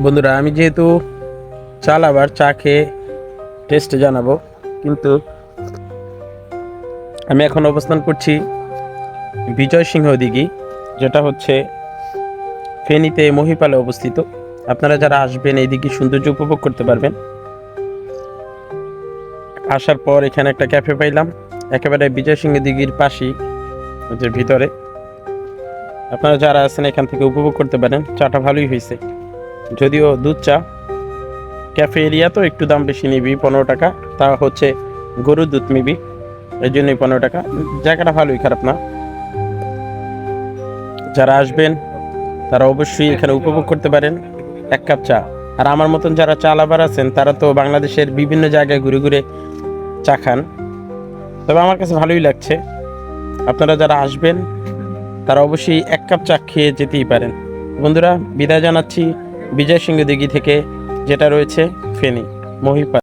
বন্ধুরা, আমি যেহেতু চা আবার চা খেয়ে টেস্ট জানাব, কিন্তু আমি এখন অবস্থান করছি বিজয় সিংহ দিঘি, যেটা হচ্ছে ফেনীতে মহিপালে অবস্থিত। আপনারা যারা আসবেন এই দিঘি সৌন্দর্য উপভোগ করতে পারবেন। আসার পর এখানে একটা ক্যাফে পাইলাম, একেবারে বিজয় সিংহ দিঘির পাশেই যে ভিতরে। আপনারা যারা আছেন এখান থেকে উপভোগ করতে পারেন, চাটা ভালোই হয়েছে। যদিও দুধ চা, ক্যাফে এরিয়া তো একটু দাম বেশি নিবি, পনেরো টাকা। তা হচ্ছে গরুর দুধ নিবি এই জন্যই পনেরো টাকা। জায়গাটা ভালোই, খারাপ না? যারা আসবেন, তারা অবশ্যই এখানে উপভোগ করতে পারেন এক কাপ চা। আর আমার মতন যারা চা লাভার আছেন, তারা তো বাংলাদেশের বিভিন্ন জায়গায় ঘুরে ঘুরে চা খান। তবে আমার কাছে ভালোই লাগছে। আপনারা যারা আসবেন, তারা অবশ্যই এক কাপ চা খেয়ে যেতেই পারেন। বন্ধুরা, বিদায় জানাচ্ছি। বিজয় সিংহ দিঘি থেকে যেটা রয়েছে ফেনী মহিপা